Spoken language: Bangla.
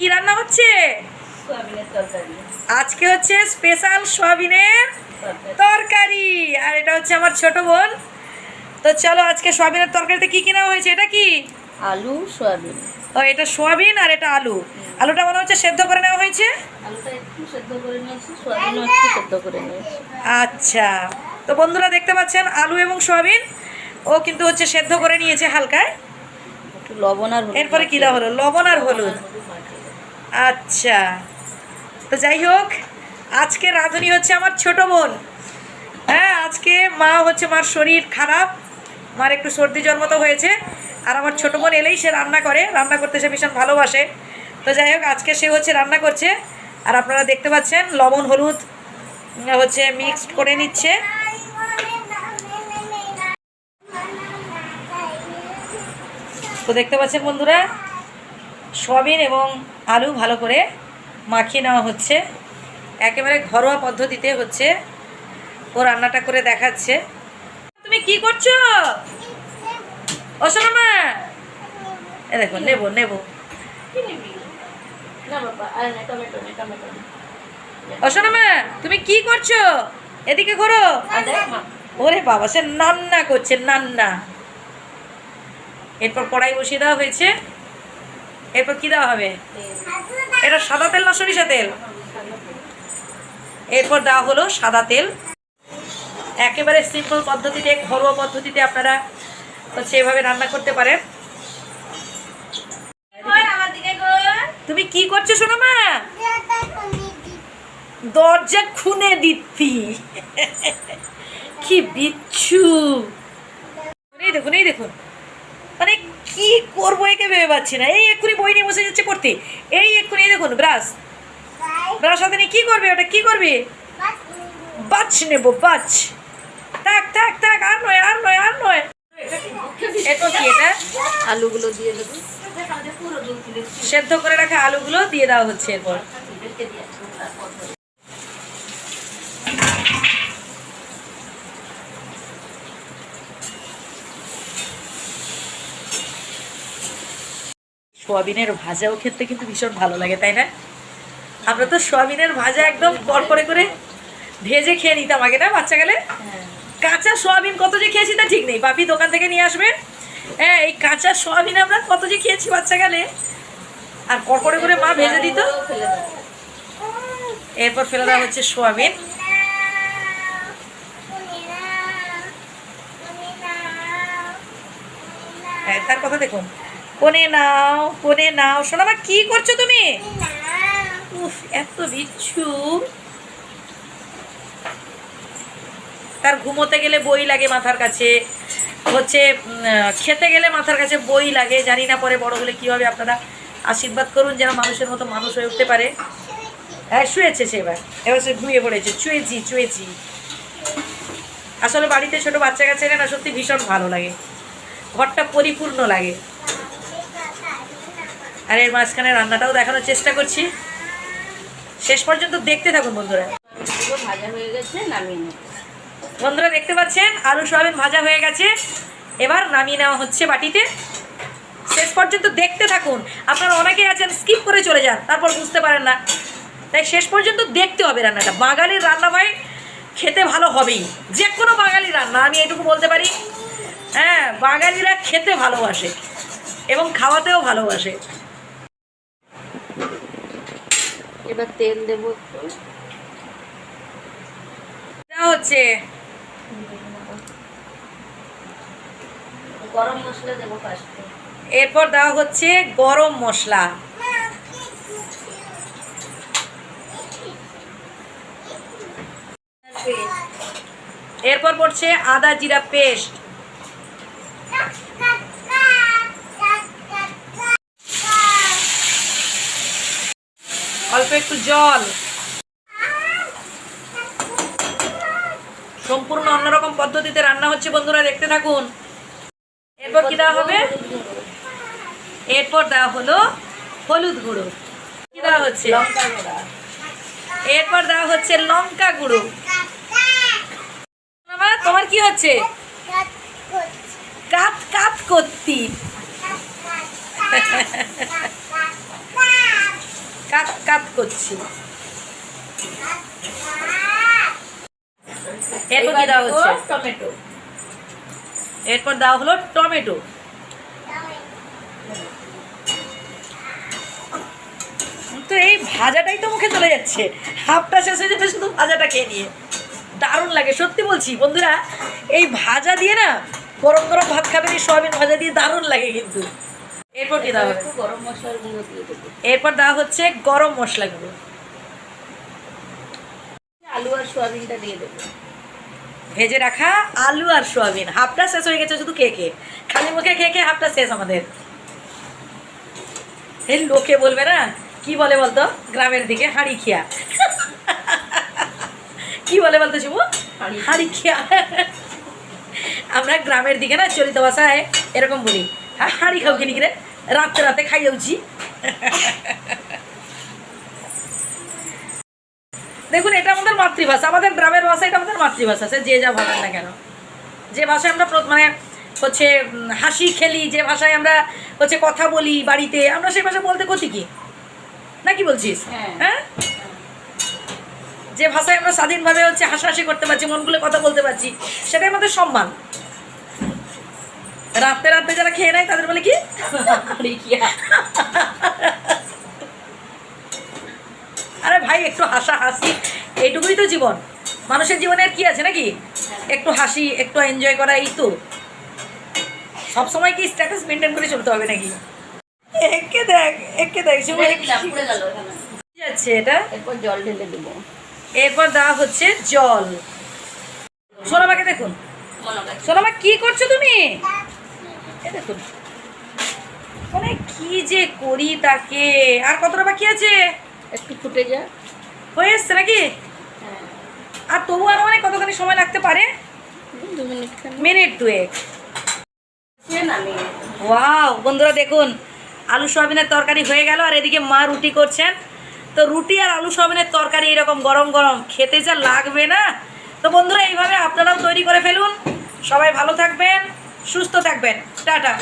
কি রান্না হচ্ছে? আজকে হচ্ছে স্পেশাল সোয়াবিনের তরকারি। আর এটা হচ্ছে আমার ছোট বোন। তো চলো আজকে সোয়াবিনের তরকারিতে কি কি নেওয়া হয়েছে? এটা কি? আলু সোয়াবিন। ও এটা সোয়াবিন আর এটা আলু। আলুটা মনে হচ্ছে সেদ্ধ করে নেওয়া হয়েছে? আলুটা একটু সেদ্ধ করে নিয়েছি সোয়াবিনও একটু সেদ্ধ করে নিয়েছি। আচ্ছা। তো বন্ধুরা দেখতে পাচ্ছেন আলু এবং সোয়াবিন। ও কিন্তু হচ্ছে সেদ্ধ করে নিয়েছে হালকায়। একটু লবণ আর এরপরে কি দেওয়া হলো? লবণ আর হলুদ। আচ্ছা। তো যাই হোক, আজকে রাঁধুনি হচ্ছে আমার ছোট বোন। হ্যাঁ আজকে মা হচ্ছে মার শরীর খারাপ, মার একটু সর্দি জন্ম তো হয়েছে, আর আমার ছোট বোন এলেই সে রান্না করে, রান্না করতে সে ভীষণ ভালোবাসে। তো যাই হোক, আজকে সে হচ্ছে রান্না করছে, আর আপনারা দেখতে পাচ্ছেন, লবণ, হলুদ হচ্ছে মিক্সড করে নিচ্ছে। তো দেখতে পাচ্ছেন বন্ধুরা সয়াবিন এবং আলু ভালো করে মাখিয়ে নেওয়া হচ্ছে। একেবারে ঘরোয়া পদ্ধতিতে হচ্ছে। ও রান্নাটা করে দেখাচ্ছে। তুমি কি করছ? ও এ দেখো নেব নেব। ও সোনামা তুমি কি করছ? এদিকে মা। ওরে বাবা সে নান্না করছে নান্না। এরপর কড়াই বসিয়ে দেওয়া হয়েছে। এরপর কি দেওয়া হবে? এটা সাদা তেল না সরিষা তেল? এরপর দেওয়া হলো সাদা তেল। একেবারে সিম্পল পদ্ধতিতে ঘরোয়া পদ্ধতিতে আপনারা হচ্ছে এভাবে রান্না করতে পারেন। তুমি কি করছ শোনো মা? দরজা খুনে দিতি কি বিচ্ছু। দেখুন এই দেখুন। মানে কি করব একে ভেবে পাচ্ছি না। এই এক্ষুনি বই নিয়ে বসে যাচ্ছে পড়তে। এই এক্ষুনি দেখুন ব্রাশ। ব্রাশ হাতে নিয়ে কি করবে ওটা? কি করবে? বাছ নেব বাছ থাক থাক থাক আর নয় আর নয় আর নয়। এটা কি এটা? আলুগুলো দিয়ে দেবো। সেদ্ধ করে রাখা আলুগুলো দিয়ে দেওয়া হচ্ছে এরপর রেখে দিয়েছি তারপর সোয়াবিনের ভাজাও খেতে কিন্তু ভীষণ ভালো লাগে তাই না? আমরা তো সোয়াবিনের ভাজা একদম কড়কড়ে করে ভেজে খেয়ে নিতাম আগে না বাচ্চা গেলে হ্যাঁ। কাঁচা সোয়াবিন কত যে খেয়েছি তা ঠিক নেই। বাপি দোকান থেকে নিয়ে আসবেন হ্যাঁ এই কাঁচা সোয়াবিন আমরা কত যে খেয়েছি বাচ্চা গেলে আর কড়কড়ে করে মা ভেজে দিত। এরপর ফেলে দেওয়া হচ্ছে সোয়াবিন। হ্যাঁ তার কথা দেখুন। কোনে নাও কোনে নাও। শোনো মা, কি করছ তুমি? উফ, এত বিচ্ছু। তার ঘুমোতে গেলে বই লাগে মাথার কাছে। হচ্ছে খেতে গেলে মাথার কাছে বই লাগে। জানি না পরে বড় হলে কী হবে, আপনারা আশীর্বাদ করুন যেন মানুষের মতো মানুষ হয়ে উঠতে পারে। হ্যাঁ শুয়েছে সে এবার। এবার সে ঘুমিয়ে পড়েছে। চুয়েছি চুয়েছি। আসলে বাড়িতে ছোট বাচ্চা কাছে না, সত্যি ভীষণ ভালো লাগে। ঘরটা পরিপূর্ণ লাগে। আর এর মাঝখানে রান্নাটাও দেখানোর চেষ্টা করছি। শেষ পর্যন্ত দেখতে থাকুন বন্ধুরা। ভাজা হয়ে গেছে নামিয়ে বন্ধুরা দেখতে পাচ্ছেন? আলু সোয়াবিন ভাজা হয়ে গেছে। এবার নামিয়ে নেওয়া হচ্ছে বাটিতে। শেষ পর্যন্ত দেখতে থাকুন। আপনারা অনেকেই আছেন স্কিপ করে চলে যান তারপর বুঝতে পারেন না। তাই শেষ পর্যন্ত দেখতে হবে রান্নাটা। বাঙালির রান্না ভাই খেতে ভালো হবেই। যে কোনো বাঙালি রান্না আমি এটুকু বলতে পারি। হ্যাঁ বাঙালিরা খেতে ভালোবাসে এবং খাওয়াতেও ভালোবাসে। এবার তেল দেবো একটু। হচ্ছে গরম মশলা দেবো ফার্স্টে এরপর দেওয়া হচ্ছে গরম মশলা। এরপর পড়ছে আদা জিরা পেস্ট। একটু জল। সম্পূর্ণ অন্যরকম পদ্ধতিতে রান্না হচ্ছে বন্ধুরা দেখতে থাকুন। এরপর কি দেওয়া হবে? এরপর দেওয়া হলো হলুদ গুঁড়ো। কি দেওয়া হচ্ছে? এরপর দেওয়া হচ্ছে লঙ্কা গুঁড়ো। তোমার কি হচ্ছে? কাত কাত করতি কাত কাত করছি। এরপর কি দেওয়া হচ্ছে? টমেটো। এরপর দেওয়া হলো টমেটো। তো এই ভাজাটাই তো মুখে চলে যাচ্ছে। হাফটা শেষ হয়ে যাবে শুধু ভাজাটা খেয়ে নিয়ে। দারুণ লাগে সত্যি বলছি। বন্ধুরা এই ভাজা দিয়ে না গরম গরম ভাত খাবেন এই সয়াবিন ভাজা দিয়ে দারুণ লাগে কিন্তু। এরপর কি দেওয়া হবে গরম মশলার গুঁড়ো দিয়ে দেবো। এরপর দেওয়া হচ্ছে গরম মশলাগুলো। আলু আর সোয়াবিনটা দিয়ে দেবো। ভেজে রাখা আলু আর সোয়াবিন। হাফটা শেষ হয়ে গেছে শুধু খেয়ে খেয়ে খালি মুখে খেয়ে খেয়ে হাফটা শেষ আমাদের। এই লোকে বলবে না কি বলে বলতো? গ্রামের দিকে হাঁড়ি খিয়া। কি বলে বলতো শিবু? হাঁড়ি। খিয়া। আমরা গ্রামের দিকে না চলিত ভাষায় এরকম বলি। হাঁড়ি খাও কিনি রে রাতে রাতে খাই যাচ্ছি দেখুন এটা আমাদের মাতৃভাষা আমাদের গ্রামের ভাষা এটা আমাদের মাতৃভাষা সে যে যা বলেন না কেন। যে ভাষায় আমরা মানে হচ্ছে হাসি খেলি যে ভাষায় আমরা হচ্ছে কথা বলি বাড়িতে আমরা সেই ভাষা বলতে ক্ষতি কি? না কি বলছিস? হ্যাঁ। হ্যাঁ? যে ভাষায় আমরা স্বাধীনভাবে হচ্ছে হাসাহাসি করতে পারছি মন খুলে কথা বলতে পারছি সেটাই আমাদের সম্মান। রাতে রাতে যারা খেয়ে নেয় তাদের বলে কি? আরে ভাই একটু হাসা হাসি এইটুকুই তো জীবন। মানুষের জীবনে আর কি আছে নাকি? একটু হাসি একটু এনজয় করা এই তো। সবসময় কি স্ট্যাটাস মেনটেন করে চলতে হবে নাকি? একে দেখ একে দেখ যাচ্ছে এটা? এরপর জল ঢেলে দেবো। এরপর দেওয়া হচ্ছে জল। সোনামাকে দেখুন। সোনামা কি করছ তুমি? এ দেখুন মানে কি যে করি তাকে? আর কতটা বাকি আছে? একটু ফুটে যা। হয়ে এসছে নাকি? হ্যাঁ। আর তবু আর মানে কতখানি সময় লাগতে পারে? এই মিনিট দুয়েক। ওয়াও বন্ধুরা দেখুন আলু সয়াবিনের তরকারি হয়ে গেল আর এদিকে মা রুটি করছেন। তো রুটি আর আলু সয়াবিনের তরকারি এরকম গরম গরম খেতে যা লাগবে না। তো বন্ধুরা এইভাবে আপনারাও তৈরি করে ফেলুন। সবাই ভালো থাকবেন। সুস্থ থাকবেন। টাটা।